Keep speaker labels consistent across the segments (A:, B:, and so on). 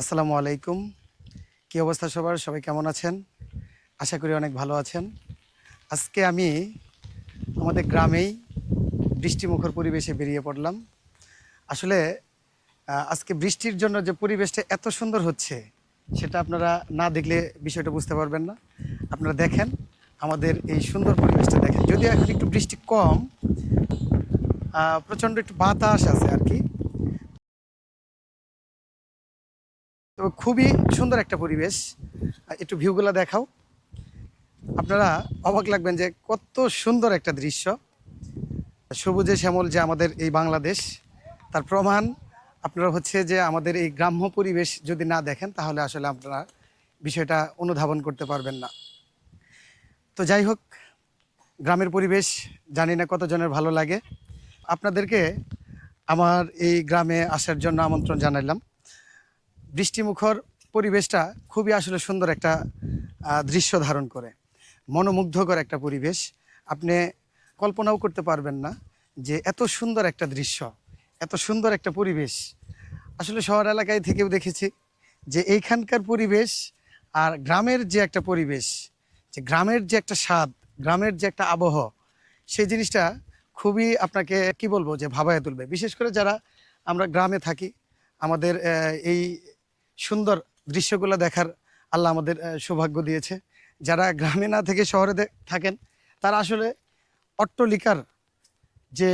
A: আসসালামু আলাইকুম। কী অবস্থা সবার? সবাই কেমন আছেন? আশা করি অনেক ভালো আছেন। আজকে আমি আমাদের গ্রামেই বৃষ্টিমুখর পরিবেশে বেরিয়ে পড়লাম। আসলে আজকে বৃষ্টির জন্য যে পরিবেশটা এত সুন্দর হচ্ছে, সেটা আপনারা না দেখলে বিষয়টা বুঝতে পারবেন না। আপনারা দেখেন, আমাদের এই সুন্দর পরিবেশটা দেখেন। যদিও এখন একটু বৃষ্টি কম প্রচণ্ড একটু বাতাস আছে আর কি। তো খুবই সুন্দর একটা পরিবেশ। একটু ভিউগুলো দেখাও। আপনারা অবাক লাগবেন যে কত সুন্দর একটা দৃশ্য। সবুজে শ্যামল যে আমাদের এই বাংলাদেশ, তার প্রমাণ আপনারা হচ্ছে যে আমাদের এই গ্রাম্য পরিবেশ যদি না দেখেন, তাহলে আসলে আপনারা বিষয়টা অনুধাবন করতে পারবেন না। তো যাই হোক, গ্রামের পরিবেশ, জানি না কতজনের ভালো লাগে। আপনাদেরকে আমার এই গ্রামে আসার জন্য আমন্ত্রণ জানাইলাম বৃষ্টিমুখর পরিবেশটা খুবই আসলে সুন্দর একটা দৃশ্য ধারণ করে। মনোমুগ্ধকর একটা পরিবেশ। আপনি কল্পনাও করতে পারবেন না যে এত সুন্দর একটা দৃশ্য, এত সুন্দর একটা পরিবেশ। আসলে শহর এলাকায় থেকেও দেখেছি যে এইখানকার পরিবেশ আর গ্রামের যে একটা পরিবেশ, যে গ্রামের যে একটা স্বাদ, গ্রামের যে একটা আবহ, সেই জিনিসটা খুবই আপনাকে কি বলব যে ভাবায় তুলবে। বিশেষ করে যারা আমরা গ্রামে থাকি, আমাদের এই সুন্দর দৃশ্যগুলো দেখার আল্লাহ আমাদের সৌভাগ্য দিয়েছে। যারা গ্রামে না থেকে শহরে থাকেন, তারা আসলে অট্টলিকার যে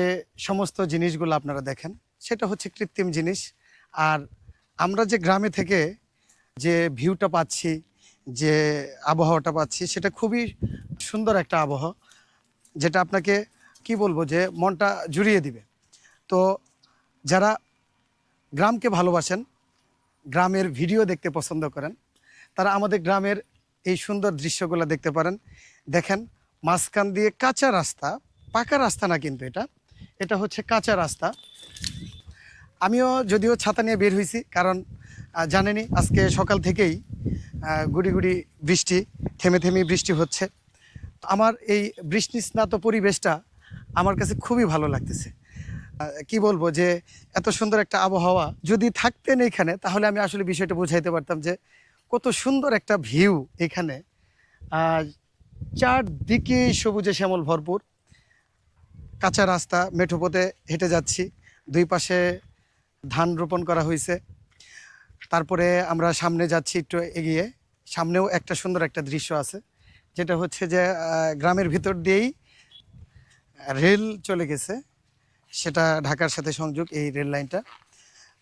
A: সমস্ত জিনিসগুলো আপনারা দেখেন, সেটা হচ্ছে কৃত্রিম জিনিস। আর আমরা যে গ্রামে থেকে যে ভিউটা পাচ্ছি, যে আবহাওয়াটা পাচ্ছি, সেটা খুবই সুন্দর একটা আবহাওয়া, যেটা আপনাকে কি বলব যে মনটা জুড়িয়ে দিবে। তো যারা গ্রামকে ভালোবাসেন গ্রামের ভিডিও দেখতে পছন্দ করেন। তারা আমাদের গ্রামের এই সুন্দর দৃশ্যগুলো দেখতে পারেন। দেখেন, মাঝখান দিয়ে কাঁচা রাস্তা, পাকা রাস্তা না কিন্তু এটা। এটা হচ্ছে কাঁচা রাস্তা। আমিও যদিও ছাতা নিয়ে বের হয়েছি কারণ জানেনি আজকে সকাল থেকেই গুড়ি গুড়ি বৃষ্টি, থেমে থেমে বৃষ্টি হচ্ছে। আমার এই বৃষ্টি স্নাত পরিবেশটা আমার কাছে খুবই ভালো লাগতেছে। কি বলব যে, এত সুন্দর একটা আবহাওয়া যদি থাকতেন এখানে, তাহলে আমি আসলে বিষয়টা বুঝাইতে পারতাম যে, কত সুন্দর একটা ভিউ এখানে। আর চারদিকে সবুজে শ্যামল ভরপুর। কাঁচা রাস্তা, মেঠো পথে হেঁটে যাচ্ছি। দুই পাশে ধান রোপণ করা হয়েছে তারপরে আমরা সামনে যাচ্ছি একটু এগিয়ে। সামনেও একটা সুন্দর একটা দৃশ্য আছে। যেটা হচ্ছে যে গ্রামের ভিতর দিয়েই রেল চলে গেছে। সেটা ঢাকার সাথে সংযোগ এই রেল লাইনটা।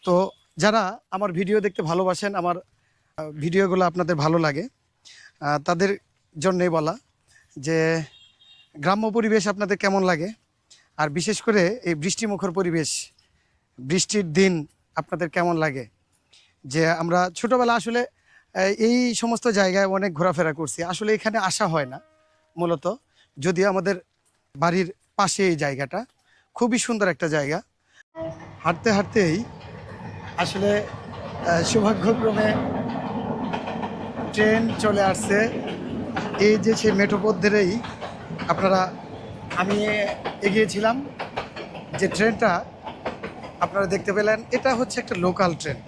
A: তো যারা আমার ভিডিও দেখতে ভালোবাসেন, আমার ভিডিওগুলো আপনাদের ভালো লাগে তাদের জন্যই বলা যে গ্রাম্য পরিবেশ আপনাদের কেমন লাগে? আর বিশেষ করে এই বৃষ্টিমুখর পরিবেশ, বৃষ্টির দিন আপনাদের কেমন লাগে? যে আমরা ছোটবেলা আসলে এই সমস্ত জায়গায় অনেক ঘোরাফেরা করছি। আসলে এখানে আসা হয় না, মূলত। যদিও আমাদের বাড়ির পাশে এই জায়গাটা খুবই সুন্দর একটা জায়গা। হাঁটতে হাঁটতেই আসলে সৌভাগ্যক্রমে ট্রেন চলে আসছে। এই যে সেই মেঠোপথ ধরেই আপনারা, আমি এগিয়েছিলাম যে ট্রেনটা আপনারা দেখতে পেলেন। এটা হচ্ছে একটা লোকাল ট্রেন।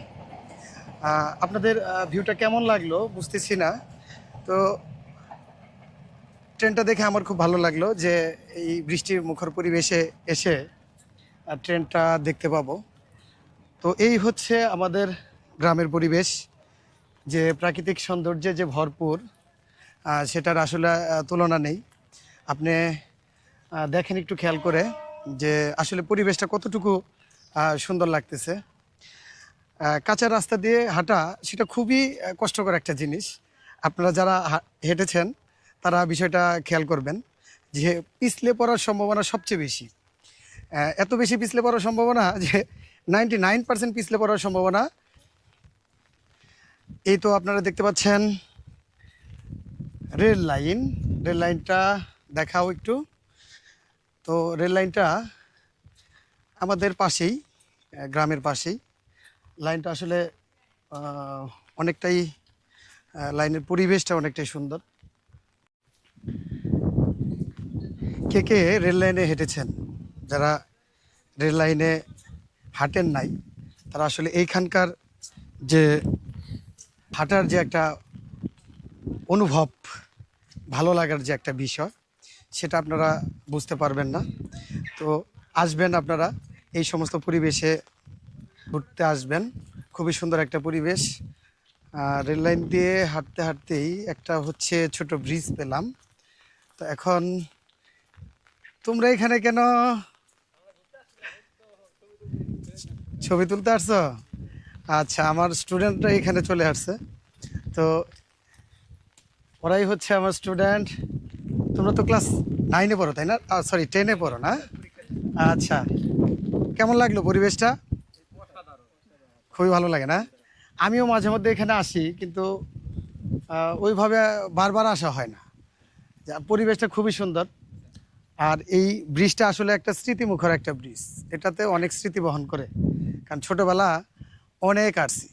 A: আপনাদের ভিউটা কেমন লাগল বুঝতেছি না। তো ট্রেনটা দেখে আমার খুব ভালো লাগল যে এই বৃষ্টির মুখর পরিবেশে এসে ট্রেনটা দেখতে পাবো। তো এই হচ্ছে আমাদের গ্রামের পরিবেশ, যে প্রাকৃতিক সৌন্দর্যে যে ভরপুর সেটার আসলে তুলনা নেই। আপনি দেখেন একটু খেয়াল করে যে আসলে পরিবেশটা কতটুকু সুন্দর লাগতেছে। কাঁচা রাস্তা দিয়ে হাঁটা, সেটা খুবই কষ্টকর একটা জিনিস। আপনারা যারা হেঁটেছেন তারা বিষয়টা খেয়াল করবেন যে পিছলে পড়ার সম্ভাবনা সবচেয়ে বেশি। এত বেশি পিছলে পড়ার সম্ভাবনা যে নাইনটি নাইন পার্সেন্ট পিছলে পড়ার সম্ভাবনা। এই তো আপনারা দেখতে পাচ্ছেন, রেল লাইন, রেল লাইনটা দেখাও একটু। তো রেল লাইনটা আমাদের পাশেই, গ্রামের পাশেই। লাইনটা আসলে অনেকটাই লাইনের পরিবেশটা অনেকটাই সুন্দর। কে কে রেল লাইনে হেঁটেছেন? যারা রেল লাইনে হাঁটেন নাই, তারা আসলে এইখানকার যে হাঁটার যে একটা অনুভব, ভালো লাগার যে একটা বিষয়, সেটা আপনারা বুঝতে পারবেন না। তো আসবেন আপনারা, এই সমস্ত পরিবেশে ঘুরতে আসবেন। খুবই সুন্দর একটা পরিবেশ। আর রেল লাইন দিয়ে হাঁটতে হাঁটতেই একটা হচ্ছে ছোট ব্রিজ পেলাম। তো এখন তোমরা এখানে কেন ছবি তুলতে আসছো? আচ্ছা আমার স্টুডেন্টরা এখানে চলে আসছে। তো ওরাই হচ্ছে আমার স্টুডেন্ট। তোমরা তো ক্লাস নাইনে পড়ো, তাই না? সরি, টেনে পড়ো, না? আচ্ছা কেমন লাগল পরিবেশটা? খুবই ভালো লাগে, না? আমিও মাঝে মধ্যে এখানে আসি, কিন্তু ওইভাবে বারবার আসা হয় না। পরিবেশটা খুবই সুন্দর। আর এই ব্রিজটা আসলে একটা স্মৃতিমুখর একটা ব্রিজ। এটাতে অনেক স্মৃতি বহন করে। কারণ ছোটোবেলা অনেক আসছি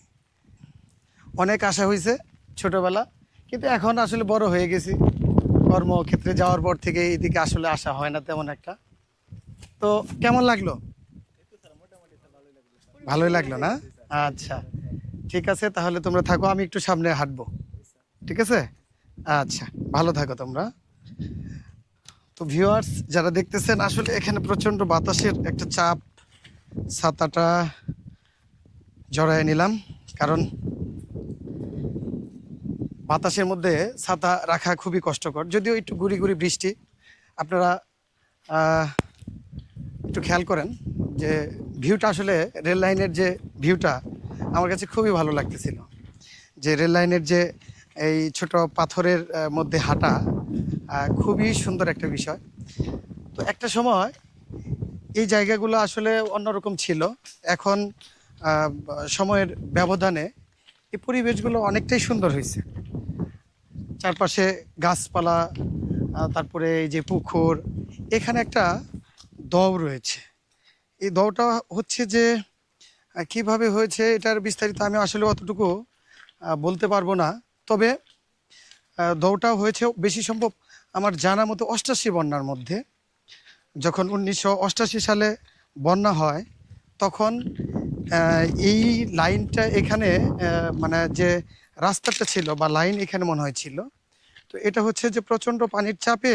A: অনেক আশা হয়েছে ছোটোবেলা। কিন্তু এখন আসলে বড় হয়ে গেছি। কর্মক্ষেত্রে যাওয়ার পর থেকে এইদিকে আসলে আসা হয় না তেমন একটা। তো কেমন লাগল? ভালোই লাগল না? আচ্ছা। ঠিক আছে, তাহলে তোমরা থাকো, আমি একটু সামনে হাঁটবো। ঠিক আছে? আচ্ছা ভালো থাকো তোমরা। তো ভিউয়ার্স যারা দেখতেছেন, আসলে এখানে প্রচণ্ড বাতাসের একটা চাপ। ছাতাটা জড়ায় নিলাম, কারণ বাতাসের মধ্যে ছাতা রাখা খুবই কষ্টকর। যদিও একটু গুড়ি গুড়ি বৃষ্টি। আপনারা একটু খেয়াল করেন যে ভিউটা আসলে রেল লাইনের যে ভিউটা আমার কাছে খুবই ভালো লাগতেছিল। যে রেল লাইনের যে এই ছোট পাথরের মধ্যে হাঁটা খুবই সুন্দর একটা বিষয়। তো একটা সময় এই জায়গাগুলো আসলে অন্যরকম ছিল। এখন সময়ের ব্যবধানে এই পরিবেশগুলো অনেকটাই সুন্দর হয়েছে। চারপাশে গাছপালা তারপরে এই যে পুকুর, এখানে একটা দও রয়েছে। এই দওটা হচ্ছে যে কীভাবে হয়েছে এটার বিস্তারিত আমি আসলে অতটুকু বলতে পারব না। তবে আহ, দৌটা হয়েছে। বেশি সম্ভব আমার জানা মতো অষ্টাশি বন্যার মধ্যে। যখন উনিশশো সালে বন্যা হয় তখন এই লাইনটা এখানে মানে যে রাস্তাটা ছিল বা লাইন এখানে মনে হয় ছিল তো এটা হচ্ছে যে প্রচণ্ড পানির চাপে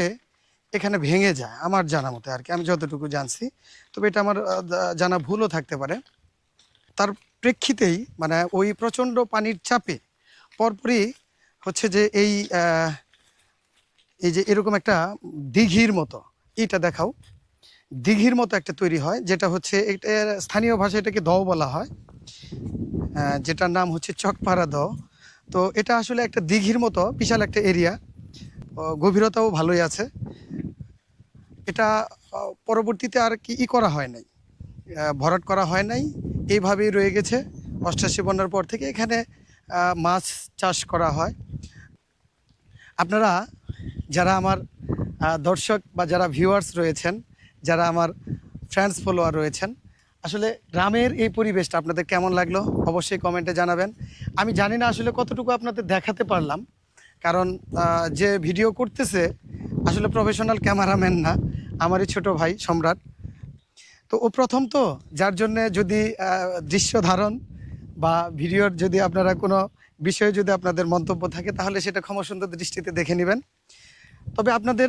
A: এখানে ভেঙে যায় আমার জানা মতে আর কি। আমি যতটুকু জানছি তবে এটা আমার জানা ভুলও থাকতে পারে। তার প্রেক্ষিতেই মানে ওই প্রচণ্ড পানির চাপে পরপরই হচ্ছে যে এই এই যে এরকম একটা দিঘির মতো, এটা দেখাও। দিঘির মতো একটা তৈরি হয়, যেটা হচ্ছে এটা স্থানীয় ভাষায় এটাকে দও বলা হয় যেটার নাম হচ্ছে চকপাড়া দ তো এটা আসলে একটা দিঘির মতো, বিশাল একটা এরিয়া। গভীরতাও ভালোই আছে। এটা পরবর্তীতে আর কি ই করা হয় নাই। ভরাট করা হয় নাই, এইভাবেই রয়ে গেছে। অষ্টাশি বন্যার পর থেকে এখানে মাছ চাষ করা হয়। আপনারা যারা আমার দর্শক বা যারা ভিউয়ার্স রয়েছেন, যারা আমার ফ্রেন্ডস ফলোয়ার রয়েছেন, আসলে গ্রামের এই পরিবেশটা আপনাদের কেমন লাগল অবশ্যই কমেন্টে জানাবেন। আমি জানি না আসলে কতটুকু আপনাদের দেখাতে পারলাম, কারণ যে ভিডিও করতেছে, আসলে প্রফেশনাল ক্যামেরাম্যান না, আমারই ছোট ভাই সম্রাট। তো ও প্রথম তো, যার জন্যে যদি দৃশ্য ধারণ বা ভিডিওর যদি আপনারা কোনো বিষয়ে যদি আপনাদের মন্তব্য থাকে, তাহলে সেটা ক্ষমা সুন্দর দৃষ্টিতে দেখে নেবেন। তবে আপনাদের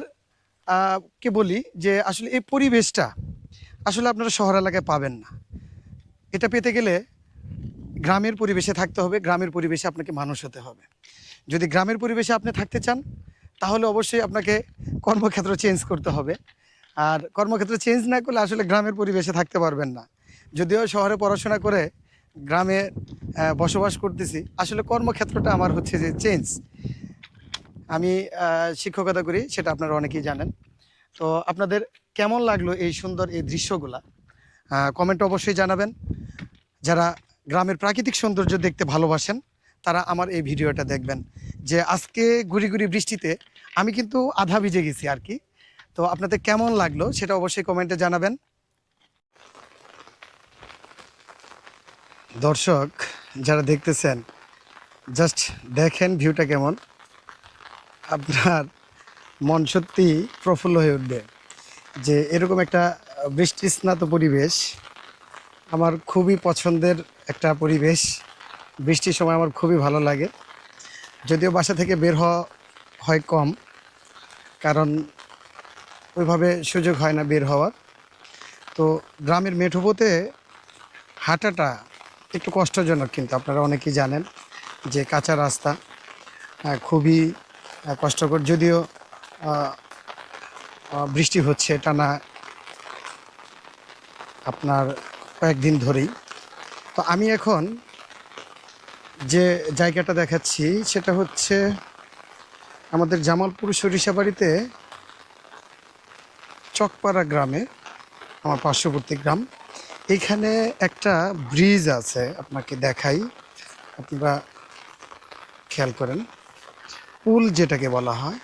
A: কে বলি যে আসলে এই পরিবেশটা আসলে আপনারা শহর এলাকায় পাবেন না। এটা পেতে গেলে গ্রামের পরিবেশে থাকতে হবে, গ্রামের পরিবেশে আপনাকে মানুষ হতে হবে। যদি গ্রামের পরিবেশে আপনি থাকতে চান, তাহলে অবশ্যই আপনাকে কর্মক্ষেত্র চেঞ্জ করতে হবে। আর কর্মক্ষেত্র চেঞ্জ না করলে আসলে গ্রামের পরিবেশে থাকতে পারবেন না। যদিও শহরে পড়াশোনা করে গ্রামে বসবাস করতেছি। আসলে কর্মক্ষেত্রটা আমার হচ্ছে যে চেঞ্জ আমি শিক্ষকতা করি, সেটা আপনারা অনেকেই জানেন। তো আপনাদের কেমন লাগল এই সুন্দর এই দৃশ্যগুলা? কমেন্ট অবশ্যই জানাবেন। যারা গ্রামের প্রাকৃতিক সৌন্দর্য দেখতে ভালোবাসেন, তারা আমার এই ভিডিওটা দেখবেন। যে আজকে গুড়ি গুড়ি বৃষ্টিতে আমি কিন্তু আধা ভিজে গেছি আর কি। তো আপনাদের কেমন লাগল, সেটা অবশ্যই কমেন্টে জানাবেন। দর্শক, যারা দেখতেছেন জাস্ট দেখেন ভিউটা কেমন। আপনার মন সত্যি প্রফুল্ল হয়ে উঠবে যে এরকম একটা বৃষ্টি স্নাত পরিবেশ আমার খুবই পছন্দের একটা পরিবেশ। বৃষ্টির সময় আমার খুবই ভালো লাগে। যদিও বাসা থেকে বের হওয়া হয় কম, কারণ ওইভাবে সুযোগ হয় না বের হওয়ার। তো গ্রামের মেঠোপোতে হাঁটাটা একটু কষ্টজনক কিন্তু, আপনারা অনেকেই জানেন যে কাঁচা রাস্তা খুবই কষ্টকর। যদিও বৃষ্টি হচ্ছে টানা আপনার কয়েকদিন ধরেই। তো আমি এখন যে জায়গাটা দেখাচ্ছি সেটা হচ্ছে আমাদের জামালপুর সরিষাবাড়িতে চকপাড়া গ্রামে, আমার পার্শ্ববর্তী গ্রাম। এখানে একটা ব্রিজ আছে, আপনাকে দেখাই। আপনারা খেয়াল করেন। পুল যেটাকে বলা হয়।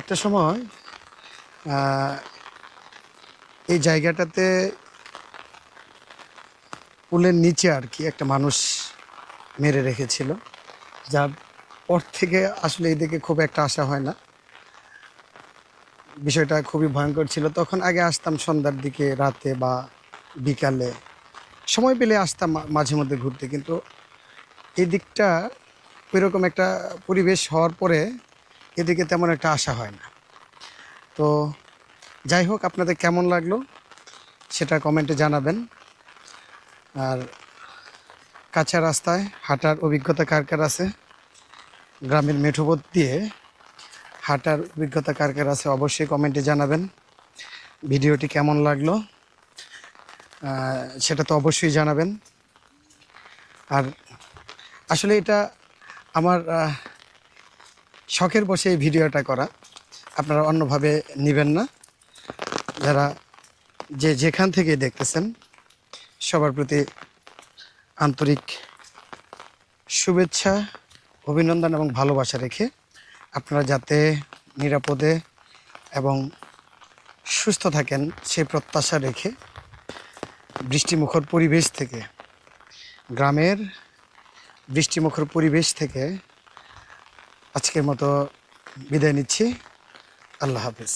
A: একটা সময় এই জায়গাটাতে পুলের নিচে আর কি একটা মানুষ মেরে রেখেছিল। যার পর থেকে আসলে এদিকে খুব একটা আসা হয় না। বিষয়টা খুবই ভয়ঙ্কর ছিল। তখন আগে আসতাম সন্ধ্যার দিকে, রাতে বা বিকালে। সময় পেলে আসতাম মাঝে মধ্যে ঘুরতে, কিন্তু এই দিকটা ওইরকম একটা পরিবেশ হওয়ার পরে এদিকে তেমন একটা আসা হয় না। তো যাই হোক, আপনাদের কেমন লাগল সেটা কমেন্টে জানাবেন। আর কাঁচা রাস্তায় হাঁটার অভিজ্ঞতা কার কার আছে? গ্রামের মেঠোপথ দিয়ে হাঁটার অভিজ্ঞতা কার কার আছে অবশ্যই কমেন্টে জানাবেন। ভিডিওটি কেমন লাগল? সেটা তো অবশ্যই জানাবেন। আর আসলে এটা আমার শখের বসে এই ভিডিওটা করা। আপনারা অন্যভাবে নেবেন না। যারা যে যেখান থেকে দেখতেছেন, সবার প্রতি আন্তরিক শুভেচ্ছা, অভিনন্দন এবং ভালোবাসা রেখে আপনারা যাতে নিরাপদে এবং সুস্থ থাকেন সেই প্রত্যাশা রেখে বৃষ্টিমুখর পরিবেশ থেকে গ্রামের বৃষ্টিমুখর পরিবেশ থেকে আজকের মতো বিদায় নিচ্ছি। আল্লাহ হাফিজ।